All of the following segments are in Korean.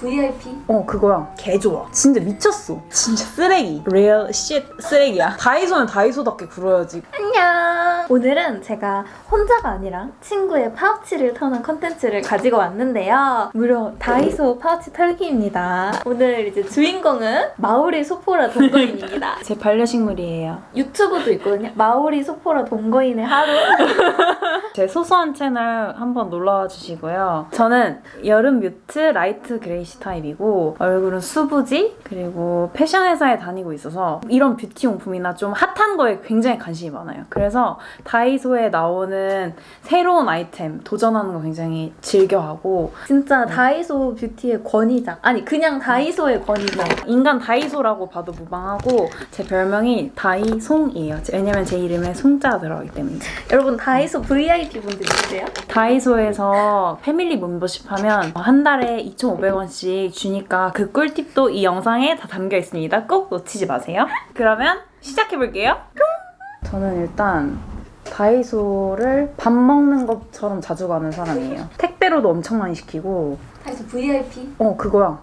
VIP? 어 그거야 개 좋아 진짜 미쳤어 진짜 쓰레기 real shit 쓰레기야 다이소는 다이소답게 굴어야지 안녕. 오늘은 제가 혼자가 아니라 친구의 파우치를 터는 컨텐츠를 가지고 왔는데요. 무려 다이소 파우치 털기입니다. 오늘 이제 주인공은 마오리 소포라 동거인입니다. 제 반려식물이에요 유튜브도 있거든요. 마오리 소포라 동거인의 하루. 제 소소한 채널 한번 놀러와 주시고요 저는 여름 뮤트 라이트 그레이 시 타입이고 얼굴은 수부지 그리고 패션 회사에 다니고 있어서 이런 뷰티 용품이나 좀 핫한 거에 굉장히 관심이 많아요 그래서 다이소에 나오는 새로운 아이템 도전하는 거 굉장히 즐겨하고 진짜 다이소 뷰티의 권위자. 아니 그냥 다이소의 권위자. 인간 다이소라고 봐도 무방하고 제 별명이 다이송이에요. 왜냐면 제 이름에 송자가 들어가기 때문에. 여러분 다이소 VIP 분들 있으세요? 다이소에서 패밀리 멤버십 하면 한 달에 2,500원씩 주니까 그 꿀팁도 이 영상에 다 담겨 있습니다. 꼭 놓치지 마세요. 그러면 시작해볼게요. 저는 일단 다이소를 밥 먹는 것처럼 자주 가는 사람이에요. 택배로도 엄청 많이 시키고 다이소 VIP? 어 그거야.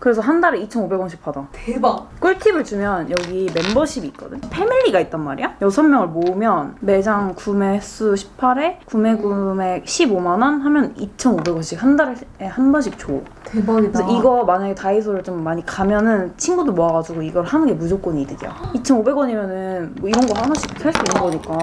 그래서 한 달에 2,500원씩 받아. 대박. 꿀팁을 주면 여기 member십이 있거든. 패밀리가 있단 말이야. 6명을 모으면 매장 구매 수 18회, 구매 금액 15만 원 하면 2,500원씩 한 달에 한 번씩 줘. 대박이다. 그래서 이거 만약에 다이소를 좀 많이 가면은 친구들 모아가지고 이걸 하는 게 무조건 이득이야. 2,500원이면은 뭐 이런 거 하나씩 살 수 있는 거니까.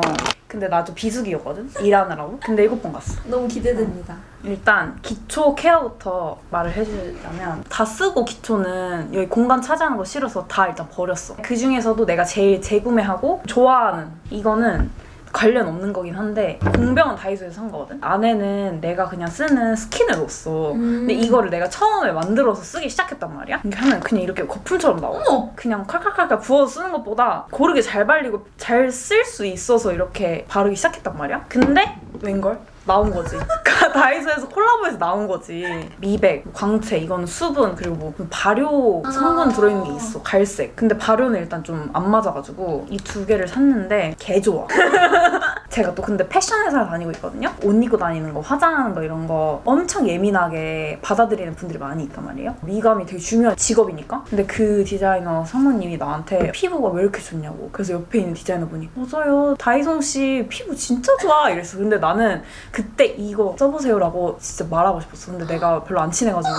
근데 나좀 비수기였거든? 일하느라고. 근데 일곱 번 갔어. 너무 기대됩니다. 일단 기초 케어부터 말을 해주자면 다 쓰고 기초는 여기 공간 차지하는 거 싫어서 다 일단 버렸어. 그 중에서도 내가 제일 재구매하고 좋아하는 이거는 관련 없는 거긴 한데 공병은 다이소에서 산 거거든. 안에는 내가 그냥 쓰는 스키너로써 음. 근데 이거를 내가 처음에 만들어서 쓰기 시작했단 말이야. 이렇게 하면 그냥 이렇게 거품처럼 나와. 어머! 그냥 칼칼칼칼 부어서 쓰는 것보다 고르게 잘 발리고 잘 쓸 수 있어서 이렇게 바르기 시작했단 말이야. 근데 웬걸? 나온 거지. 다이소에서 콜라보해서 나온 거지. 미백, 광채, 이거는 수분, 그리고 뭐 발효 성분 아. 들어있는 게 있어. 갈색. 근데 발효는 일단 좀 안 맞아가지고 이 두 개를 샀는데 개 좋아. 제가 또 근데 패션 회사를 다니고 있거든요. 옷 입고 다니는 거, 화장하는 거 이런 거 엄청 예민하게 받아들이는 분들이 많이 있단 말이에요. 미감이 되게 중요한 직업이니까. 근데 그 디자이너 사모님이 나한테 피부가 왜 이렇게 좋냐고. 그래서 옆에 있는 디자이너 분이 맞아요. 다이송 씨 피부 진짜 좋아. 이랬어. 근데 나는 그때 이거 써보세요라고 진짜 말하고 싶었어. 근데 내가 별로 안 친해가지고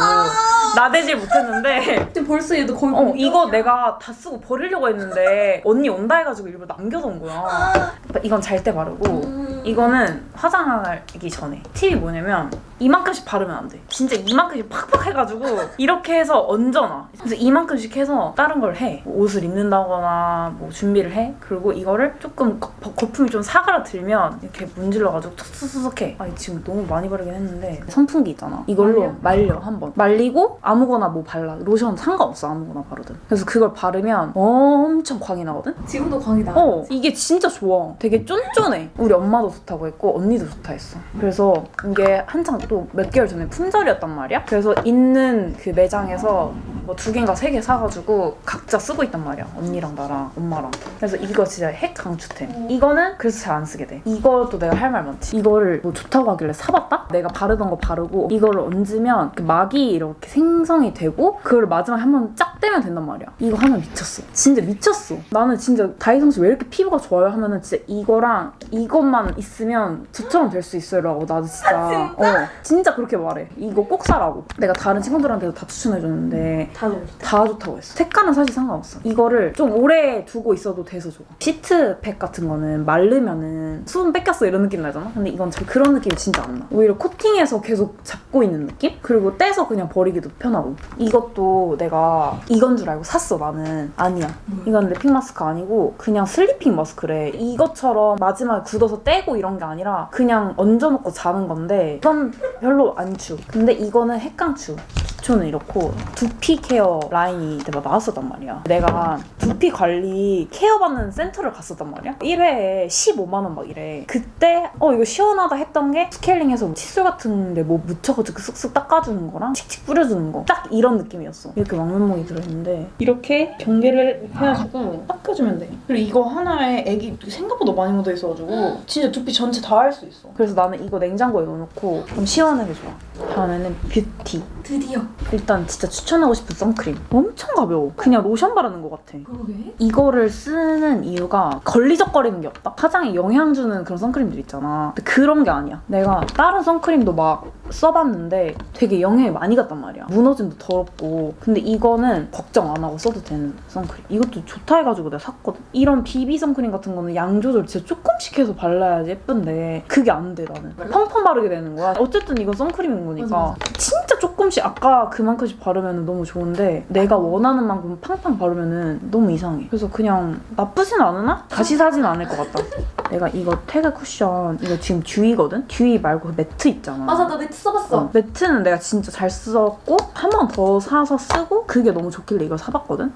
나대질 못했는데 지금 벌써 얘도 거의 어 이거 내가 다 쓰고 버리려고 했는데 언니 온다 해가지고 일부러 남겨둔 거야. 이건 잘 때 바르고 음. 이거는 화장하기 전에 팁이 뭐냐면 이만큼씩 바르면 안 돼. 진짜 이만큼씩 팍팍 해가지고 이렇게 해서 얹어놔. 그래서 이만큼씩 해서 다른 걸 해. 뭐 옷을 입는다거나 뭐 준비를 해. 그리고 이거를 조금 거, 거품이 좀 사그라들면 이렇게 문질러가지고 툭툭툭툭 해. 아니 지금 너무 많이 바르긴 했는데 선풍기 있잖아. 이걸로 말려? 말려 한번. 말리고 아무거나 뭐 발라. 로션 상관없어 아무거나 바르든. 그래서 그걸 바르면 엄청 광이 나거든. 지금도 광이다. 어 이게 진짜 좋아 되게 쫀쫀해 우리 엄마도 좋다고 했고 언니도 좋다 했어. 그래서 이게 한창 또 몇 개월 전에 품절이었단 말이야? 그래서 있는 그 매장에서 뭐 두 개인가 세 개 사가지고 각자 쓰고 있단 말이야. 언니랑 나랑 엄마랑. 그래서 이거 진짜 핵 강추템. 이거는 그래서 잘 안 쓰게 돼. 이것도 내가 할 말 많지. 이거를 뭐 좋다고 하길래 사봤다? 내가 바르던 거 바르고 이거를 얹으면 그 막이 이렇게 생성이 되고 그걸 마지막에 한번 쫙 떼면 된단 말이야. 이거 하면 미쳤어. 진짜 미쳤어. 나는 진짜 다이성 씨 왜 이렇게 피부가 좋아요 하면은 진짜 이거랑 이것만 있으면 저처럼 될 수 있어요 라고 나도 진짜? 어 진짜 그렇게 말해. 이거 꼭 사라고. 내가 다른 친구들한테도 다 추천해줬는데 다 너무 좋다. 다 좋다고 했어. 색깔은 사실 상관없어. 이거를 좀 오래 두고 있어도 돼서 좋아. 시트팩 같은 거는 마르면은 수분 뺏겼어 이런 느낌 나잖아? 근데 이건 잘 그런 느낌이 진짜 안 나. 오히려 코팅해서 계속 잡고 있는 느낌? 그리고 떼서 그냥 버리기도 편하고. 이것도 내가 이건 줄 알고 샀어, 나는. 아니야. 이건 랩핑 마스크 아니고 그냥 슬리핑 마스크래. 이것처럼 마지막에 굳어서 떼고 이런 게 아니라 그냥 얹어놓고 자는 건데 이건 별로 안 추. 근데 이거는 핵강 추. 기초는 이렇고 두피 케어 라인이 내가 나왔었단 말이야. 내가 두피 관리 케어받는 센터를 갔었단 말이야. 1회에 15만 원 막 이래. 그때 어 이거 시원하다 했던 게 스케일링해서 칫솔 같은데 뭐 묻혀가지고 쓱쓱 닦아주는 거랑 칙칙 뿌려주는 거. 딱 이런 느낌이었어. 이렇게 왕면목이 들어있는데 이렇게 경계를 해가지고 닦아주면 돼. 그리고 이거 하나에 액이 생각보다 많이 묻어 있어가지고 진짜 두피 전체 다 할 수 있어. 그래서 나는 이거 냉장고에 넣어놓고 좀 시원하게 좋아. 다음에는 뷰티. 드디어. 일단 진짜 추천하고 싶은 선크림. 엄청 가벼워. 그냥 로션 바르는 것 같아. 그러게. 이거를 쓰는 이유가 걸리적거리는 게 없다. 화장에 영향 주는 그런 선크림들 있잖아. 근데 그런 게 아니야. 내가 다른 선크림도 막 써봤는데 되게 영향이 많이 갔단 말이야. 무너짐도 더럽고. 근데 이거는 걱정 안 하고 써도 되는 선크림. 이것도 좋다 해가지고 내가 샀거든. 이런 BB 선크림 같은 거는 양 조절 진짜 조금씩 해서 발라야지 예쁜데 그게 안 돼 나는. 펑펑 바르게 되는 거야. 어쨌든 이건 선크림인 거니까 진짜 조금씩 아까 그만큼씩 바르면 너무 좋은데 내가 원하는 만큼 팡팡 바르면 너무 이상해. 그래서 그냥 나쁘진 않으나 다시 사진 않을 것 같다. 내가 이거 태그 쿠션 이거 지금 듀이거든? 듀이 말고 그 매트 있잖아. 맞아, 나 매트 써봤어. 어, 매트는 내가 진짜 잘 썼고 한 번 더 사서 쓰고 그게 너무 좋길래 이걸 사봤거든?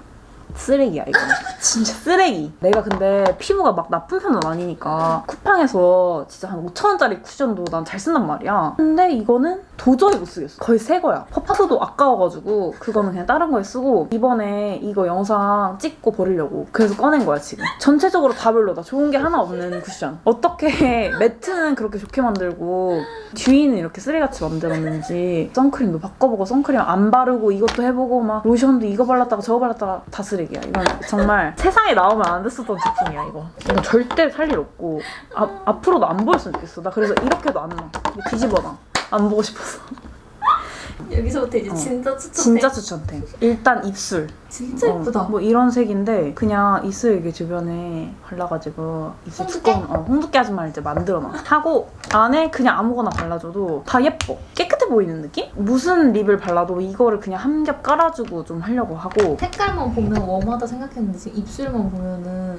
쓰레기야 이거. 진짜. 쓰레기. 내가 근데 피부가 막 나쁜 편은 아니니까 쿠팡에서 진짜 한 5천원짜리 쿠션도 난 잘 쓴단 말이야. 근데 이거는 도저히 못 쓰겠어. 거의 새 거야. 퍼프도 아까워가지고 그거는 그냥 다른 거에 쓰고 이번에 이거 영상 찍고 버리려고 그래서 꺼낸 거야 지금. 전체적으로 다 별로다. 좋은 게 하나 없는 쿠션. 어떻게 매트는 그렇게 좋게 만들고 듀이는 이렇게 쓰레기같이 만들었는지 선크림도 바꿔보고 선크림 안 바르고 이것도 해보고 막 로션도 이거 발랐다가 저거 발랐다가 다 쓰레기 야 이건 정말 세상에 나오면 안 됐었던 제품이야 이거. 이거 절대 살 일 없고 아, 앞으로도 안 보였으면 좋겠어. 나 그래서 이렇게도 안 나. 뒤집어 놔. 안 보고 싶어서 여기서부터 이제 어. 진짜 추천해. 진짜 추천템 일단 입술 진짜 예쁘다. 어, 뭐 이런 색인데 그냥 입술 이게 주변에 발라가지고 입술 홍두깨? 두꺼운 어, 홍두깨 아줌마를 이제 만들어놔 하고 안에 그냥 아무거나 발라줘도 다 예뻐 깨끗해 보이는 느낌? 무슨 립을 발라도 이거를 그냥 한 겹 깔아주고 좀 하려고 하고 색깔만 보면 웜하다 생각했는데 지금 입술만 보면은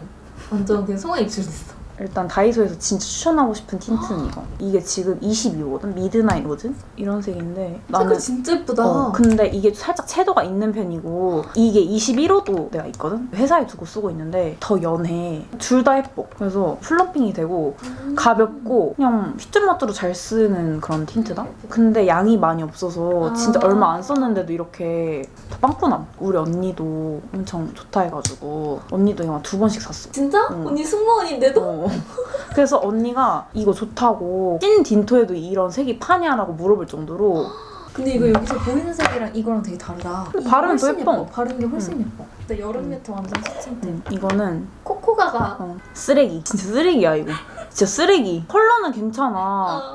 완전 그냥 송아 입술 됐어. 일단 다이소에서 진짜 추천하고 싶은 틴트는 이거 이게 지금 22호거든? 미드나잇 로즈? 이런 색인데 색깔 진짜 예쁘다. 어, 근데 이게 살짝 채도가 있는 편이고 이게 21호도 내가 있거든? 회사에 두고 쓰고 있는데 더 연해 둘 다 예뻐 그래서 플럼핑이 되고 음. 가볍고 그냥 휘뚜루마뚜루 잘 쓰는 그런 틴트다? 근데 양이 많이 없어서 진짜 아. 얼마 안 썼는데도 이렇게 다 빵꾸남 우리 언니도 엄청 좋다 해가지고 언니도 이거 두 번씩 샀어 진짜? 응. 언니 승무원인데도? 어. 그래서 언니가 이거 좋다고 찐 딘토에도 이런 색이 파냐라고 물어볼 정도로 근데 이거 여기서 보이는 색이랑 이거랑 되게 다르다. 이게 바르면 더 훨씬 예뻐. 바르는 게 훨씬 예뻐. 근데 여름 매트 완전 추천템. 음, 이거는 코코가가 어, 쓰레기 진짜 쓰레기야 이거 진짜 쓰레기 컬러는 괜찮아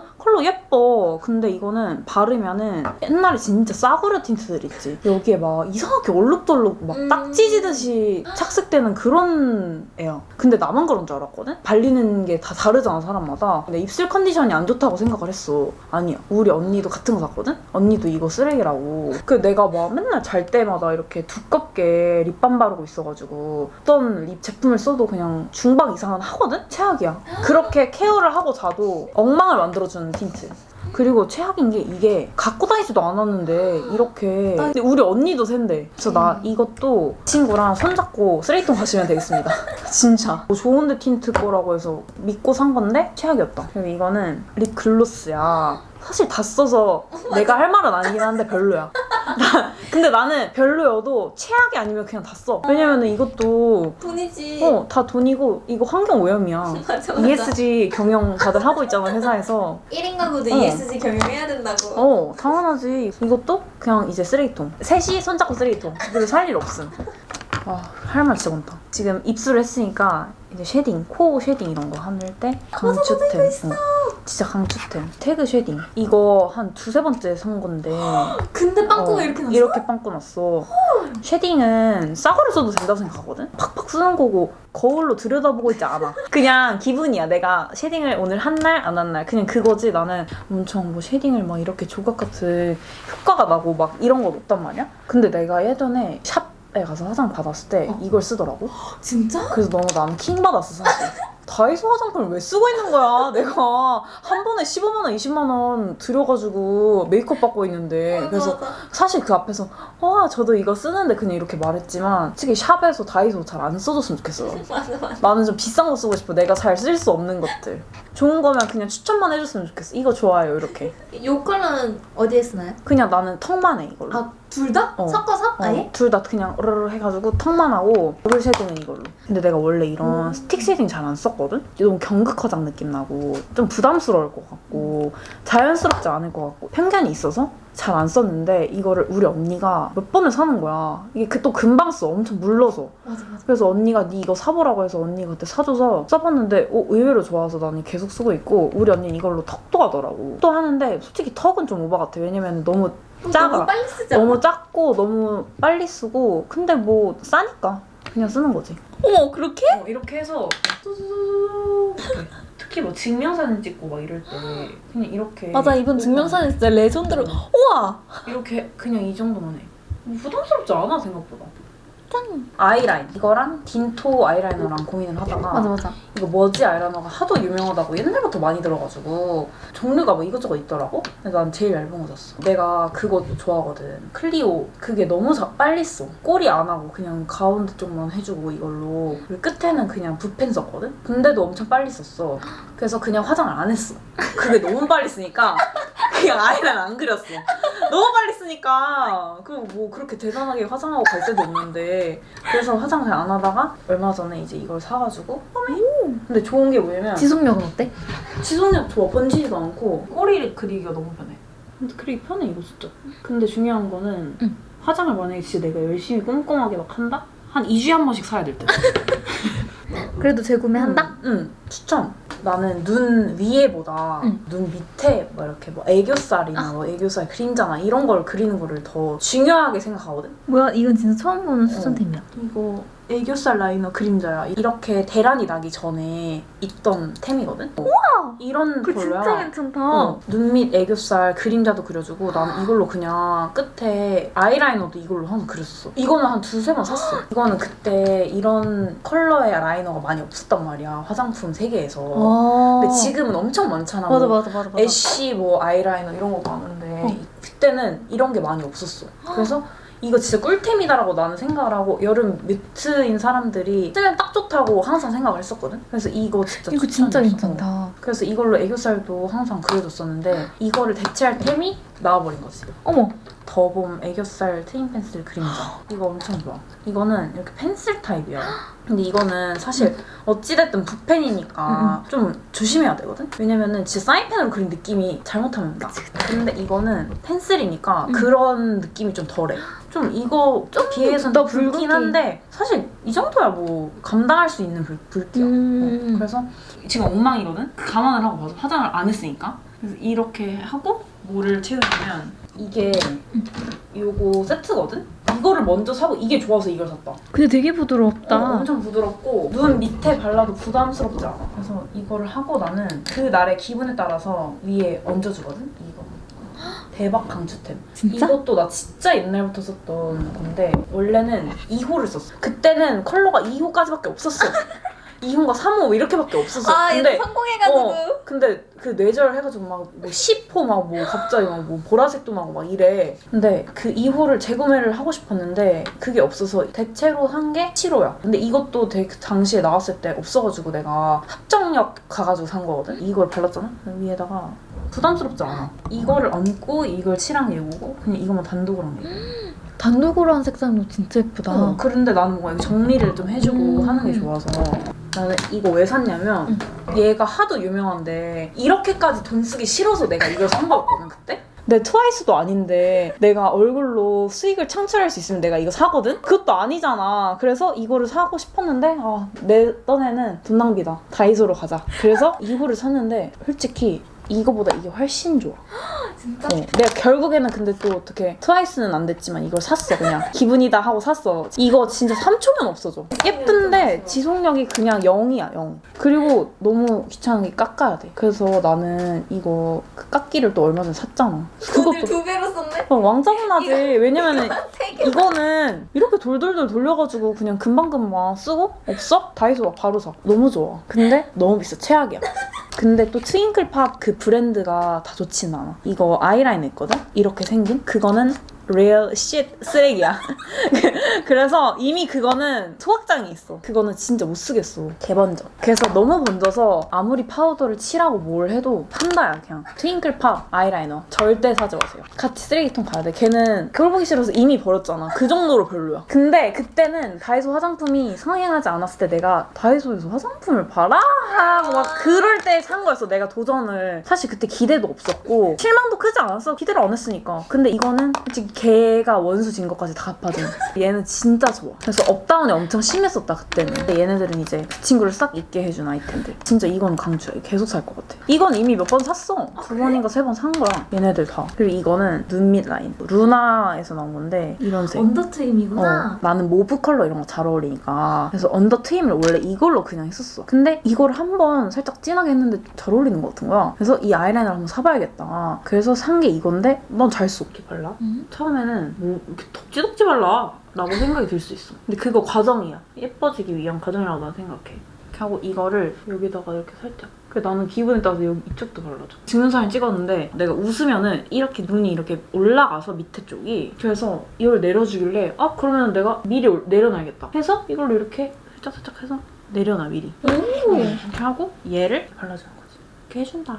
어. 컬러 예뻐. 근데 이거는 바르면은 옛날에 진짜 싸구려 틴트들 있지. 여기에 막 이상하게 얼룩덜룩 막 음. 딱지 지듯이 착색되는 그런 애야 근데 나만 그런 줄 알았거든? 발리는 게 다 다르잖아 사람마다. 근데 입술 컨디션이 안 좋다고 생각을 했어. 아니야. 우리 언니도 같은 거 샀거든? 언니도 이거 쓰레기라고. 그 내가 막 맨날 잘 때마다 이렇게 두껍게 립밤 바르고 있어가지고 어떤 립 제품을 써도 그냥 중박 이상은 하거든? 최악이야. 그렇게 케어를 하고 자도 엉망을 만들어주는 틴트. 그리고 최악인 게 이게 갖고 다니지도 않았는데 이렇게. 근데 우리 언니도 샌대 그래서 나 이것도 친구랑 손잡고 쓰레기통 가시면 되겠습니다. 진짜. 뭐 좋은데 틴트 거라고 해서 믿고 산 건데 최악이었다. 그리고 이거는 립 글로스야 사실 다 써서 내가 할 말은 아니긴 한데 별로야. 나- 근데 나는 별로여도 최악이 아니면 그냥 다 써. 왜냐면은 이것도 돈이지. 어 다 돈이고 이거 환경 오염이야. 맞아 맞아. ESG 경영 다들 하고 있잖아 회사에서. 1인 가구도 어. ESG 경영해야 된다고. 어 당연하지. 이것도 그냥 이제 쓰레기통. 셋이 손잡고 쓰레기통. 그리고 살 일 없음. 아할 말 진짜 많다. 지금 입술을 했으니까 이제 쉐딩 코 쉐딩 이런 거 하늘 때 강추템. 어, 진짜 강추템 태그 쉐딩 이거 한 두세 번째 산 건데 근데 빵꾸가 어, 이렇게 났어? 이렇게 빵꾸 났어. 쉐딩은 싸구려 써도 된다고 생각하거든? 팍팍 쓰는 거고 거울로 들여다보고 있지 않아. 그냥 기분이야. 내가 쉐딩을 오늘 한 날, 안 한 날. 그냥 그거지. 나는 엄청 뭐 쉐딩을 막 이렇게 조각 같은 효과가 나고 막 이런 건 없단 말이야? 근데 내가 예전에 샵에 가서 화장 받았을 때 어. 이걸 쓰더라고. 진짜? 그래서 너무 나는 킹 받았어, 사실. 다이소 화장품을 왜 쓰고 있는 거야? 내가 한 번에 15만 원, 20만 원 들여가지고 메이크업 받고 있는데 맞아, 그래서. 사실 그 앞에서 와 저도 이거 쓰는데 그냥 이렇게 말했지만 솔직히 샵에서 다이소 잘 안 써줬으면 좋겠어 맞아 맞아. 나는 좀 비싼 거 쓰고 싶어 내가 잘 쓸 수 없는 것들 좋은 거면 그냥 추천만 해줬으면 좋겠어 이거 좋아요 이렇게 요 컬러는 어디에 쓰나요? 그냥 나는 턱만 해 이걸로 아 둘 다? 어. 섞어서? 아예? 둘다 그냥 으르르 해가지고 턱만 하고 더블 쉐딩은 이걸로 근데 내가 원래 이런 음. 스틱 쉐딩 잘 안 썼거든? 너무 경극 화장 느낌 나고 좀 부담스러울 것 같고 자연스럽지 않을 것 같고 편견이 있어서 잘 안 썼는데 이거를 우리 언니가 몇 번을 사는 거야. 이게 그 또 금방 써. 엄청 물러서. 맞아 맞아. 그래서 언니가 네 이거 사보라고 해서 언니가 그때 사줘서 써봤는데 어, 의외로 좋아서 나는 계속 쓰고 있고 우리 언니는 이걸로 턱도 하더라고. 턱도 하는데 솔직히 턱은 좀 오버 같아. 왜냐면 너무 작아. 너무 빨리 쓰지 않아? 너무 작고 너무 빨리 쓰고 근데 뭐 싸니까 그냥 쓰는 거지. 어머 그렇게? 어, 이렇게 해서 뚜두두두 이렇게. 특히 뭐 증명사진 찍고 막 이럴 때 그냥 이렇게 맞아 이번 증명사진 진짜 레전드로 우와 이렇게 그냥 이 정도만 해. 뭐 부담스럽지 않아 생각보다. 짱. 아이라인 이거랑 딘토 아이라이너랑 고민을 하다가 맞아 맞아. 이거 머지 아이라이너가 하도 유명하다고 옛날부터 많이 들어가지고 종류가 뭐 이것저것 있더라고? 근데 난 제일 얇은 거 샀어 내가 그거 좋아하거든 클리오 그게 너무 자- 빨리 써 꼬리 안 하고 그냥 가운데 쪽만 해주고 이걸로 그리고 끝에는 그냥 붓펜 썼거든? 근데도 엄청 빨리 썼어 그래서 그냥 화장을 안 했어. 그게 너무 빨리 쓰니까 그냥 아이라인 안 그렸어. 너무 빨리 쓰니까 그 뭐 그렇게 대단하게 화장하고 갈 때도 없는데 그래서 화장 잘 안 하다가 얼마 전에 이제 이걸 사가지고 근데 좋은 게 뭐냐면 지속력은 어때? 지속력 좋아. 번지지도 않고 꼬리를 그리기가 너무 편해. 근데 그리기 편해 이거 진짜. 근데 중요한 거는 응. 화장을 만약에 진짜 내가 열심히 꼼꼼하게 막 한다? 한 2주에 한 번씩 사야 될듯 그래도 재구매한다? 응 추천 나는 눈 위에보다 응. 눈 밑에 뭐 이렇게 뭐 애교살이나 뭐 애교살 그림자나 이런 걸 그리는 거를 더 중요하게 생각하거든 뭐야 이건 진짜 처음 보는 수선템이야. 이거 애교살 라이너 그림자야. 이렇게 대란이 나기 전에 있던 템이거든. 우와! 이런 걸로야. 진짜 괜찮다. 어, 눈밑 애교살 그림자도 그려주고 난 이걸로 그냥 끝에 아이라이너도 이걸로 항상 그렸어. 이거는 한 두세 번 샀어. 이거는 그때 이런 컬러의 라이너가 많이 없었단 말이야. 화장품 세계에서. 어. 근데 지금은 엄청 많잖아. 맞아 뭐 맞아 맞아 맞아. 애쉬 뭐 아이라이너 이런 거 많은데 어. 그때는 이런 게 많이 없었어. 그래서 이거 진짜 꿀템이다라고 나는 생각을 하고 여름 뮤트인 사람들이 쓰면 딱 좋다고 항상 생각을 했었거든. 그래서 이거 진짜 이거 진짜. 괜찮다. 그래서 이걸로 애교살도 항상 그려줬었는데 이거를 대체할 템이 나와버린 거지. 어머 더봄 애교살 트임 펜슬 그림자. 이거 엄청 좋아. 이거는 이렇게 펜슬 타입이야. 근데 이거는 사실 어찌됐든 붓펜이니까 좀 조심해야 되거든? 왜냐면은 진짜 사인펜으로 그린 느낌이 잘못하면 나. 근데 이거는 펜슬이니까 음. 그런 느낌이 좀 덜해. 좀 이거 좀 비해서는 더 붉긴. 한데 사실 이 정도야 뭐 감당할 수 있는 붉, 붉기야. 음. 어, 그래서 지금 엉망이거든? 감안을 하고 봐서 화장을 안 했으니까. 그래서 이렇게 하고 뭐를 채우냐면 이게 요거 세트거든? 이거를 먼저 사고 이게 좋아서 이걸 샀다. 근데 되게 부드럽다. 어, 엄청 부드럽고 눈 밑에 발라도 부담스럽지 않아. 그래서 이거를 하고 나는 그 날의 기분에 따라서 위에 얹어주거든? 이거. 대박 강추템. 진짜? 이것도 나 진짜 옛날부터 썼던 건데 원래는 2호를 썼어. 그때는 컬러가 2호까지밖에 없었어. 2호가 3호 이렇게밖에 없었어. 아 근데 얘도 성공해가지고. 어, 근데 그 뇌절 해가지고 막뭐 10호 막 뭐 갑자기 막 뭐 보라색도 나고 막 이래. 근데 그 2호를 재구매를 하고 싶었는데 그게 없어서 대체로 한 게 7호야. 근데 이것도 되게 그 당시에 나왔을 때 없어가지고 내가 합정역 가가지고 산 거거든. 이걸 발랐잖아. 위에다가 부담스럽지 않아. 이거를 얹고 이걸 칠한 게 이거고 그냥 이거만 단독으로 한 게. 단독으로 한 색상도 진짜 예쁘다. 어, 그런데 나는 뭔가 정리를 좀 해주고 음. 하는 게 좋아서 나는 이거 왜 샀냐면 얘가 하도 유명한데 이렇게까지 돈 쓰기 싫어서 내가 이걸 산 거였거든 그때 내 트와이스도 아닌데 내가 얼굴로 수익을 창출할 수 있으면 내가 이거 사거든? 그것도 아니잖아. 그래서 이거를 사고 싶었는데 아, 내 딴에는 돈 낭비다. 다이소로 가자. 그래서 이거를 샀는데 솔직히 이거보다 이게 훨씬 좋아. 진짜? 어, 내가 결국에는 근데 또 어떻게 트와이스는 안 됐지만 이걸 샀어 그냥. 기분이다 하고 샀어. 이거 진짜 3초면 없어져. 예쁜데 지속력이 그냥 0이야 0 그리고 너무 귀찮은 게 깎아야 돼. 그래서 나는 이거 그 깎기를 또 얼마 전에 샀잖아. 그것도 두 배로 썼네. 어, 왕짜증나지. 왜냐면은 세 개. 이거는 이렇게 돌돌돌 돌려가지고 그냥 금방금방 쓰고? 없어? 다이소 와 바로 사. 너무 좋아. 근데 너무 비싸. 최악이야. 근데 또 트윙클 팝 그 브랜드가 다 좋진 않아 이거 아이라이너 있거든? 이렇게 생긴 그거는 real shit 쓰레기야. 그래서 이미 그거는 소각장이 있어. 그거는 진짜 못 쓰겠어. 개번져. 그래서 너무 번져서 아무리 파우더를 칠하고 뭘 해도 판다야 그냥. 트윙클 팝 아이라이너 절대 사지 마세요. 같이 쓰레기통 가야 돼. 걔는 그걸 보기 싫어서 이미 버렸잖아. 그 정도로 별로야. 근데 그때는 다이소 화장품이 성행하지 않았을 때 내가 다이소에서 화장품을 봐라 하고 막 그럴 때 산 거였어. 내가 도전을 사실 그때 기대도 없었고 실망도 크지 않았어. 기대를 안 했으니까. 근데 이거는 솔직히 걔가 원수 진 것까지 다 갚아줘. 얘는 진짜 좋아. 그래서 업다운이 엄청 심했었다 그때는. 근데 얘네들은 이제 그 친구를 싹 잊게 해준 아이템들. 진짜 이건 강추해. 계속 살 것 같아. 이건 이미 몇 번 샀어. 두 번인가 세 번 산 거야. 얘네들 다. 그리고 이거는 눈밑 라인. 루나에서 나온 건데 이런 색. 언더 트임이구나. 어, 나는 모브 컬러 이런 거 잘 어울리니까 그래서 언더 트임을 원래 이걸로 그냥 했었어 근데 이걸 한 번 살짝 진하게 했는데 잘 어울리는 것 같은 거야. 그래서 이 아이라이너를 한번 사봐야겠다. 그래서 산 게 이건데 넌잘 써. 어떻게 발라? 음. 처음에는 뭐 이렇게 덕지덕지 발라 라고 생각이 들 수 있어. 근데 그거 과정이야. 예뻐지기 위한 과정이라고 난 생각해. 이렇게 하고 이거를 여기다가 이렇게 살짝. 그 나는 기분에 따라서 여기 이쪽도 발라줘. 증명사진 찍었는데 내가 웃으면은 이렇게 눈이 이렇게 올라가서 밑에 쪽이. 그래서 이걸 내려주길래 아 그러면 내가 미리 올- 내려놔야겠다. 해서 이걸로 이렇게 살짝 살짝 해서 내려놔 미리. 오. 이렇게 하고 얘를 발라주는 거지. 이렇게 해준다.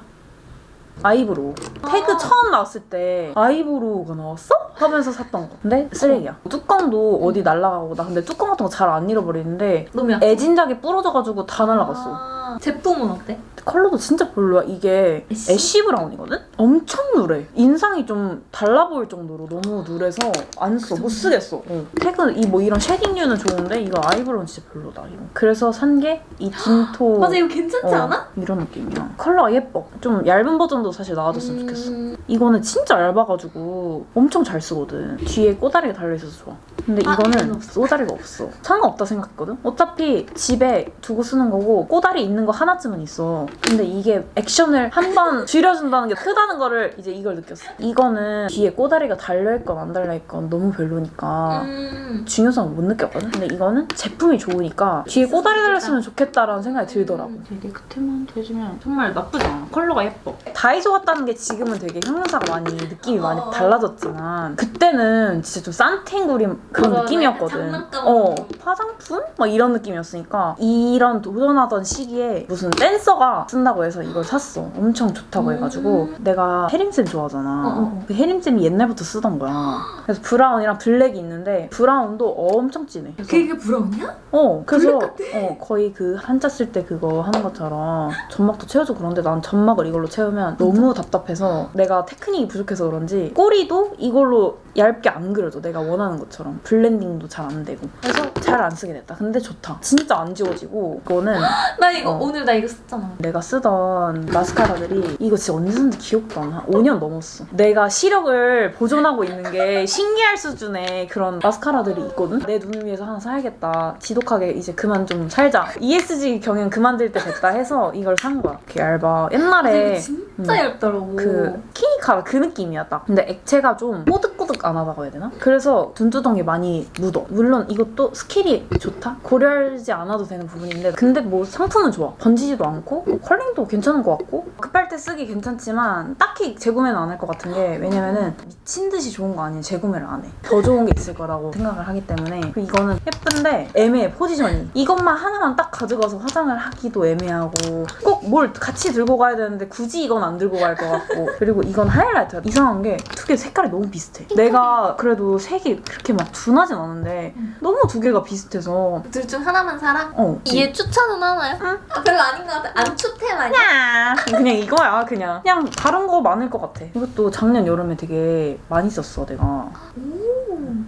아이브로우. 태그 처음 나왔을 때 아이브로우가 나왔어? 하면서 샀던 거. 근데 쓰레기야. 뚜껑도 어디 날라가고 나 근데 뚜껑 같은 거 잘 안 잃어버리는데 너무 약해. 애진작이 부러져가지고 다 날라갔어. 아, 제품은 어때? 컬러도 진짜 별로야. 이게 애쉬? 애쉬 브라운이거든? 엄청 누래. 인상이 좀 달라 보일 정도로 너무 누래서 안 써. 못 쓰겠어. 어. 태그 이뭐 이런 쉐딩류는 좋은데 이거 아이브로우는 진짜 별로다. 이거. 그래서 산 게 이 딘토 맞아 이거 괜찮지 어, 않아? 이런 느낌이야. 컬러가 예뻐. 좀 얇은 버전도 사실 나와줬으면 좋겠어. 음, 이거는 진짜 얇아가지고 엄청 잘 쓰거든. 뒤에 꼬다리가 달려있어서 좋아. 근데 아, 이거는 없어. 꼬다리가 없어. 상관없다 생각했거든? 어차피 집에 두고 쓰는 거고 꼬다리 있는 거 하나쯤은 있어. 근데 이게 액션을 한 번 줄여준다는 게 크다는 거를 이제 이걸 느꼈어. 이거는 뒤에 꼬다리가 달려있건 안 달려있건 너무 별로니까 음. 중요성을 못 느꼈거든? 근데 이거는 제품이 좋으니까 뒤에 꼬다리 달렸으면 좋겠다라는 생각이 들더라고. 음. 되게 끝에만 돼주면 정말 나쁘지 않아. 컬러가 예뻐. 다이소 갔다는 게 지금은 되게 형용사가 많이 느낌이 많이 어. 달라졌지만 그때는 진짜 좀 싼탱구리 그런 느낌이었거든. 장난감. 어, 화장품? 막 이런 느낌이었으니까 이런 도전하던 시기에 무슨 댄서가 쓴다고 해서 이걸 샀어. 엄청 좋다고 음. 해가지고 내가 혜림쌤 좋아하잖아. 어, 어. 그 혜림쌤이 옛날부터 쓰던 거야. 그래서 브라운이랑 블랙이 있는데 브라운도 엄청 진해. 그래서 그게 브라운이야? 어, 그래서 어, 거의 그 한자 쓸 때 그거 하는 것처럼 점막도 채워주고 그런데 난 점막을 이걸로 채우면 너무 답답해서 내가 테크닉이 부족해서 그런지 꼬리도 이걸로 얇게 안 그려져. 내가 원하는 것처럼. 블렌딩도 잘 안 되고. 그래서 잘 안 쓰게 됐다. 근데 좋다. 진짜 안 지워지고 이거는 나 이거 어. 오늘 나 이거 썼잖아. 내가 쓰던 마스카라들이 이거 진짜 언제 샀는지 기억도 안 나. 5년 넘었어. 내가 시력을 보존하고 있는 게 신기할 수준의 그런 마스카라들이 있거든. 내 눈을 위해서 하나 사야겠다. 지독하게 이제 그만 좀 살자. ESG 경영 그만둘 때 됐다 해서 이걸 산 거야. 이렇게 얇아. 옛날에 이거 진짜 음. 얇더라고. 그 키니카라 그 느낌이야 딱. 근데 액체가 좀 꼬득꼬득 안 하다고 해야 되나? 그래서 눈두덩이 게 많이 묻어. 물론 이것도 스킬이 좋다? 고려하지 않아도 되는 부분인데 근데 뭐 상품은 좋아. 번지지도 않고 뭐 컬링도 괜찮은 것 같고 급할 때 쓰기 괜찮지만 딱히 재구매는 안 할 것 같은 게 왜냐면은 미친 듯이 좋은 거 아니면 재구매를 안 해. 더 좋은 게 있을 거라고 생각을 하기 때문에 이거는 예쁜데 애매해 포지션이. 이것만 하나만 딱 가져가서 화장을 하기도 애매하고 꼭 뭘 같이 들고 가야 되는데 굳이 이건 안 들고 갈 것 같고 그리고 이건 하이라이터야. 이상한 게 두 개 색깔이 너무 비슷해. 내가 그래도 색이 그렇게 막 둔하진 않은데 음. 너무 두 개가 비슷해서 둘 중 하나만 사라? 어. 얘 추천은 하나요? 응. 아, 별로 아닌 것 같아. 안 추템 아니야? 그냥 그냥 이거야 그냥 그냥 다른 거 많을 것 같아 이것도 작년 여름에 되게 많이 썼어 내가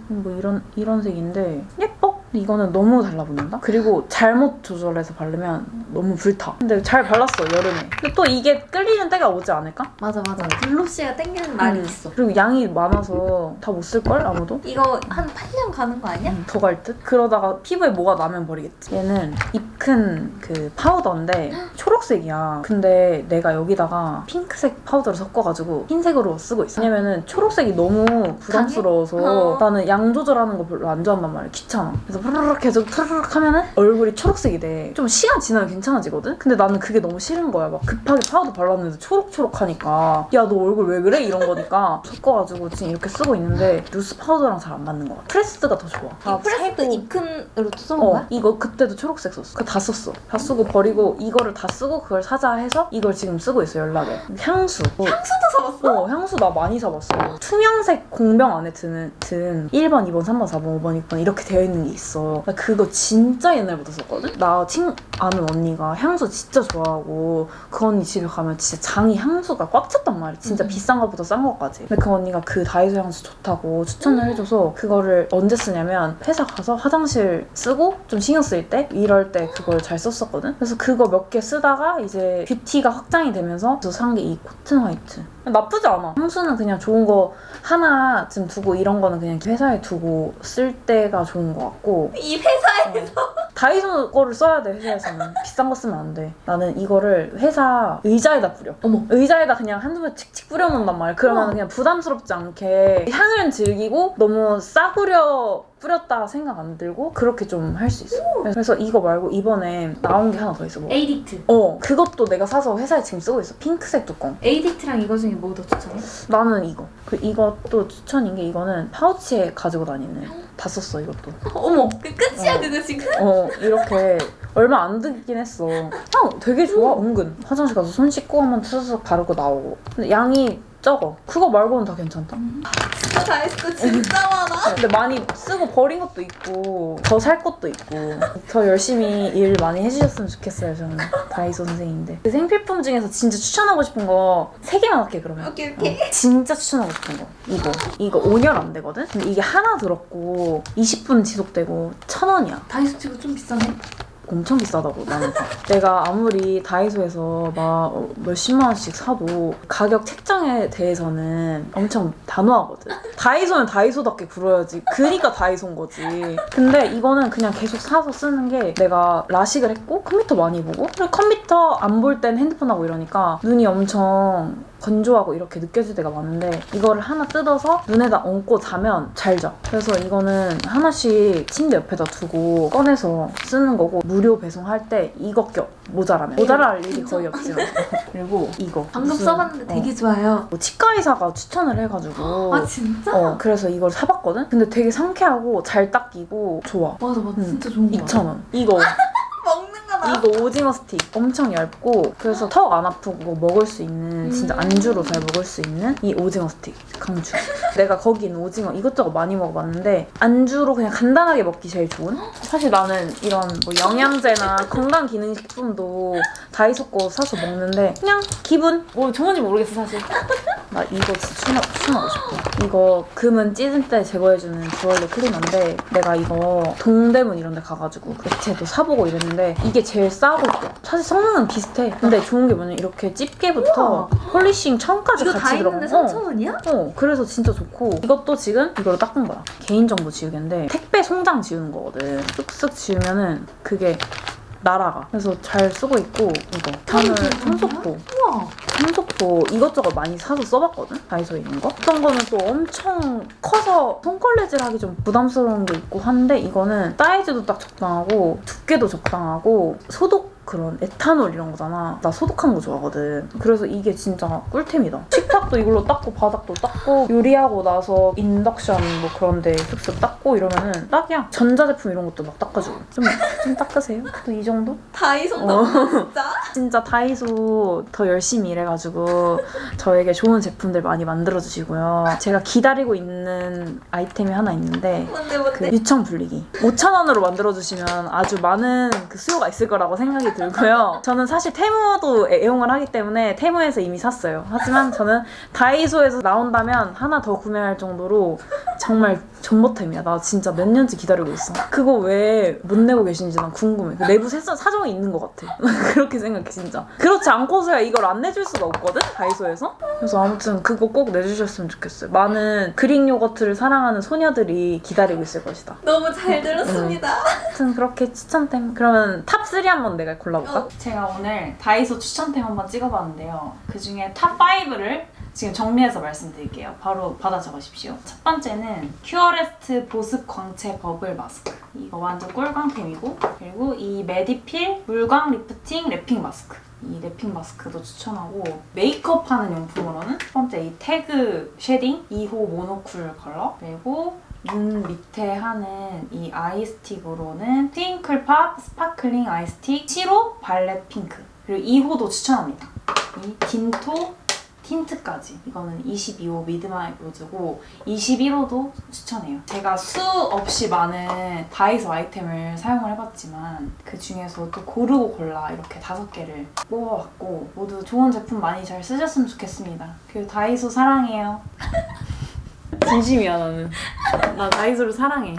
뭐 이런 이런 색인데 근데 이거는 너무 달라붙는다 그리고 잘못 조절해서 바르면 너무 불타 근데 잘 발랐어 여름에 근데 또 이게 끌리는 때가 오지 않을까? 맞아 맞아. 글로시가 땡기는 날이 음. 있어. 그리고 양이 많아서 다 못 쓸걸 아무도 이거 한 8년 가는 거 아니야? 더갈 듯? 그러다가 피부에 뭐가 나면 버리겠지. 얘는 입큰 그 파우더인데 초록색이야. 근데 내가 여기다가 핑크색 파우더를 섞어가지고 흰색으로 쓰고 있어. 왜냐면은 초록색이 너무 부담스러워서 어. 나는 양 조절하는 거 별로 안 좋아한단 말이야. 귀찮아. 그래서 푸르륵 계속 푸르륵 하면은 얼굴이 초록색이 돼. 좀 시간 지나면 괜찮아지거든? 근데 나는 그게 너무 싫은 거야. 막 급하게 파우더 발랐는데 초록초록하니까 야 너 얼굴 왜 그래? 이런 거니까 섞어가지고 지금 이렇게 쓰고 있는데 루스 파우더랑 잘 안 맞는 것 같아. 프레스드가 더 좋아. 다이 프레스드. 입큰으로 써온 어, 거야? 이거 그때도 초록색 썼어. 그거 다 썼어. 다 쓰고 버리고 이거를 다 쓰고 그걸 사자 해서 이걸 지금 쓰고 있어 연락에. 향수. 어, 향수도 사봤어? 어, 향수 나 많이 사봤어. 투명색 공병 안에 드는, 든 1번, 2번, 3번, 4번, 5번, 6번 이렇게 되어 있는 게 있어. 나 그거 진짜 옛날부터 썼거든? 나 친, 아는 언니가 향수 진짜 좋아하고 그 언니 집에 가면 진짜 장이 향수가 꽉 찼단 말이야. 진짜 음. 비싼 것보다 싼 것까지. 근데 그 언니가 그 다이소 향수 좋다고 추천을 해줘서 그거를 언제 쓰냐면 회사 가서 화장실 쓰고 좀 신경 쓸 때 이럴 때 그걸 잘 썼었거든. 그래서 그거 몇 개 쓰다가 이제 뷰티가 확장이 되면서 산 게 이 코튼 화이트. 나쁘지 않아. 향수는 그냥 좋은 거 하나쯤 두고 이런 거는 그냥 회사에 두고 쓸 때가 좋은 것 같고 이 회사에 다이소 거를 써야 돼 회사에서는 비싼 거 쓰면 안 돼. 나는 이거를 회사 의자에다 뿌려. 어머. 의자에다 그냥 한두 번 칙칙 뿌려놓는단 말이야. 그러면. 그냥 부담스럽지 않게 향을 즐기고 너무 싸구려 뿌렸다 생각 안 들고 그렇게 좀 할 수 있어. 그래서 이거 말고 이번에 나온 게 하나 더 있어. 뭐. 에이디트 어 그것도 내가 사서 회사에 지금 쓰고 있어. 핑크색 뚜껑. 에이디트랑 이거 중에 뭐 더 추천해? 나는 이거. 그 이것도 추천인 게 이거는 파우치에 가지고 다니는. 다 썼어 이것도. 어머 그 끝이야 어. 그거 지금? 어 이렇게 얼마 안 들긴 했어. 향 되게 좋아 은근. 화장실 가서 손 씻고 한번 스스스 바르고 나오고. 근데 양이 적어. 그거 말고는 다 괜찮다. 진짜 다 했어. 진짜 많아. 근데 많이 쓰고 버린 것도 있고 더 살 것도 있고. 더 열심히 일 많이 해주셨으면 좋겠어요 저는. 다이소 선생님인데 그 생필품 중에서 진짜 추천하고 싶은 거 세 개만 할게 그러면. 오케이 오케이. 어, 진짜 추천하고 싶은 거. 이거. 이거 5년 안 되거든? 근데 이게 하나 들었고 20분 지속되고 천 원이야. 다이소 치고 좀 비싸네 엄청 비싸다고 나는 봐. 내가 아무리 다이소에서 막 어, 몇십만 원씩 사도 가격 책정에 대해서는 엄청 단호하거든. 다이소는 다이소답게 굴어야지. 그니까 다이소인 거지. 근데 이거는 그냥 계속 사서 쓰는 게 내가 라식을 했고 컴퓨터 많이 보고 그리고 컴퓨터 안 볼 땐 핸드폰 하고 이러니까 눈이 엄청 건조하고 이렇게 느껴질 때가 많은데 이거를 하나 뜯어서 눈에다 얹고 자면 잘 자. 그래서 이거는 하나씩 침대 옆에다 두고 꺼내서 쓰는 거고 무료 배송할 때 이거 껴 모자라면 모자랄 일이 거의 없지만 그리고 이거 방금 무슨- 써봤는데 어, 되게 좋아요 뭐 치과 의사가 추천을 해가지고 아 진짜? 어 그래서 이걸 사봤거든. 근데 되게 상쾌하고 잘 닦이고 좋아. 맞아 맞아 응. 진짜 좋은 거 같아 2,000원. 이거 이거 오징어 스틱 엄청 얇고 그래서 턱 안 아프고 먹을 수 있는 진짜 음. 안주로 잘 먹을 수 있는 이 오징어 스틱 강추. 내가 거기 있는 오징어 이것저것 많이 먹어봤는데 안주로 그냥 간단하게 먹기 제일 좋은? 사실 나는 이런 뭐 영양제나 건강 기능식품도 다이소 거 사서 먹는데 그냥 기분? 뭐 좋은지 모르겠어 사실. 나 이거 진짜 추천, 추천하고 싶어. 이거 금은 찌든 때 제거해주는 주얼리 클리너인데 내가 이거 동대문 이런 데 가가지고 액체도 사보고 이랬는데 이게 제일 싸고 사실 성능은 비슷해 근데 좋은 게 뭐냐면 이렇게 집게부터. 폴리싱 천까지 이거 다 같이 들어가 있는데 3,000원이야? 어, 그래서 진짜 좋고 이것도 지금 이걸로 닦은 거야. 개인정보 지우개인데 택배 송장 지우는 거거든. 쓱쓱 지우면은 그게 날아가. 그래서 잘 쓰고 있고 이거. 저는 청소포. 우와 청소포 이것저것 많이 사서 써봤거든? 다이소에 있는 거. 어떤 거는 또 엄청 커서 손걸레질 하기 좀 부담스러운 게 있고 한데 이거는 사이즈도 딱 적당하고 두께도 적당하고 소독 그런 에탄올 이런 거잖아. 나 소독하는 거 좋아하거든. 그래서 이게 진짜 꿀템이다. 식탁도 이걸로 닦고 바닥도 닦고 요리하고 나서 인덕션 뭐 그런 데 쓱쓱 닦고 이러면은 딱이야. 전자제품 이런 것도 막 닦아주고. 좀, 좀 닦으세요? 또 이 정도? 다이소 어. 진짜 진짜 다이소 더 열심히 일해가지고 저에게 좋은 제품들 많이 만들어주시고요. 제가 기다리고 있는 아이템이 하나 있는데 뭔데 그 뭔데 유청 분리기 5,000원으로 만들어주시면 아주 많은 그 수요가 있을 거라고 생각이 들고요. 저는 사실 테무도 애용을 하기 때문에 테무에서 이미 샀어요. 하지만 저는 다이소에서 나온다면 하나 더 구매할 정도로 정말 존버템이야. 나 진짜 몇 년째 기다리고 있어. 그거 왜 못 내고 계신지 난 궁금해. 그 내부 사정이 있는 것 같아. 그렇게 생각해 진짜. 그렇지 않고서야 이걸 안 내줄 수가 없거든 다이소에서. 그래서 아무튼 그거 꼭 내주셨으면 좋겠어요. 많은 그릭 요거트를 사랑하는 소녀들이 기다리고 있을 것이다. 너무 잘 들었습니다 아무튼 그렇게 추천템. 그러면 탑3 한번 내가 골라볼까? 어. 제가 오늘 다이소 추천템 한번 찍어봤는데요. 그 중에 탑 5를 지금 정리해서 말씀드릴게요. 바로 받아 적으십시오. 첫 번째는 큐어레스트 보습 광채 버블 마스크. 이거 완전 꿀광템이고 그리고 이 메디필 물광 리프팅 랩핑 마스크 이 랩핑 마스크도 추천하고 메이크업 하는 용품으로는 첫 번째 이 태그 쉐딩 2호 모노쿨 컬러 그리고 눈 밑에 하는 이 아이스틱으로는 트윙클팝 스파클링 아이스틱 7호 발렛 핑크 그리고 2호도 추천합니다. 이 딘토 틴트까지. 이거는 22호 미드나잇 로즈고 21호도 추천해요. 제가 수 없이 많은 다이소 아이템을 사용을 해봤지만 그 중에서 또 고르고 골라 이렇게 다섯 개를 뽑아봤고 모두 좋은 제품 많이 잘 쓰셨으면 좋겠습니다. 그리고 다이소 사랑해요 진심이야 나는. 나 다이소를 사랑해